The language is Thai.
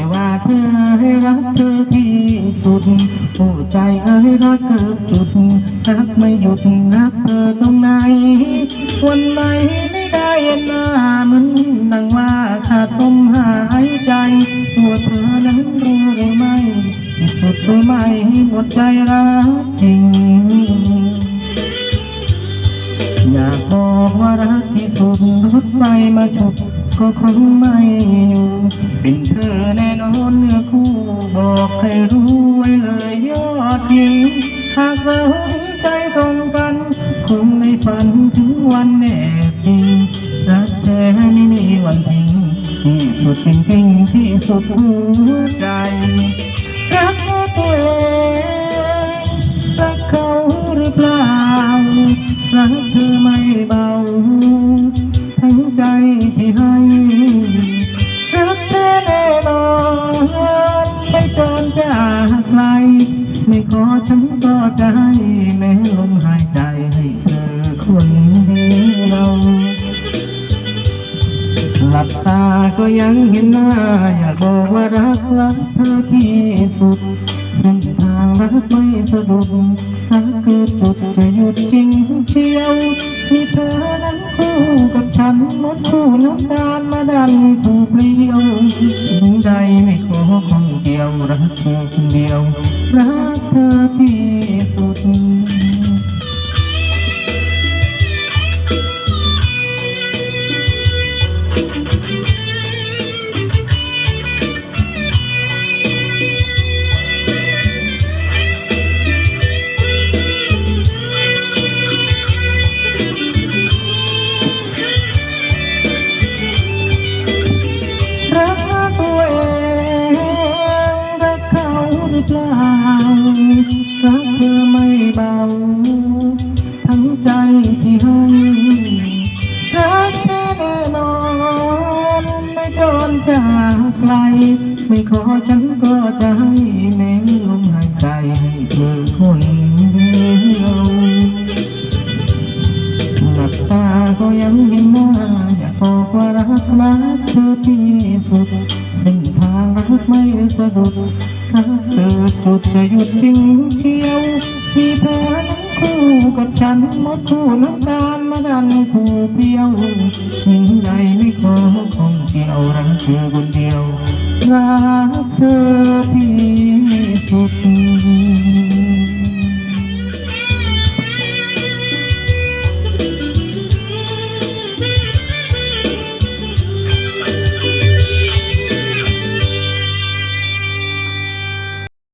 ไม่ว่าเธอให้รักเธอที่สุดหัวใจเอ้ยรักเกิดจุดรักไม่หยุดรักเธอตรงไหน วันไหนไม่ได้เห็นหน้ามันดังว่าขาดลมหายใจ ตัวเธอนั้นรู้หรือไม่ที่สุดหรือไม่หมดใจรักจริง อยากบอกว่ารักที่สุดรถไฟมาฉุด ก็คงไม่อยู่ เป็นเธอแน่นอนเนื้อคู่บอกให้รู้ไว้เลยยอดหญิงหากเราใจตรงกัน คงไม่ฝันถึงวันแน่จริงรักแท้ไม่มีวันทิ้งที่สุดจริงๆที่สุดหัวใจ รักตัวเองรักเขาหรือเปล่ารักเธอไม่เบา ทั้งใจที่ให้รักเธอแน่นอนไม่จนจากใคร ไม่ขอฉันก็จะให้แม้ลมหายใจให้เธอคนเดียวหลับตาก็ยังเห็นหน้า อยากบอกว่ารักรักเธอที่สุดเส้นทางรักไม่สะดุด รักเกิดจุดจะหยุดจริงเชียวมีเธอนั้นคู่กับฉันมดคู่น้ำตาลมาดันผูกเปลี่ยวถึงใดไม่ขอคงเดียวรักเธอคนเดียวรักเธอที่สุด รักตัวเองรักเขาหรือเปล่ารักเธอไม่เบา ทั้งใจที่ให้รักแค่น่นอนไม่จนจากไกล ไม่ขอฉันก็จะให้แม้ลมหายใจให้เธอคนเดียวหลับตาก็ยังเห็นหน้าอยา บอกว่ารักรักคือที่สุดสิ่งทางรักไม่สะดุดถ้าเกิจุดจะหยุดทิ้งเที่ยวมีเธอนั้นคู่กับฉันมดคู่น้ำตาลมาดันคู่เพียวยิ่งใดไม่ขอคงเที่ยวรักเธอคนเดียวรักเธอที่สุด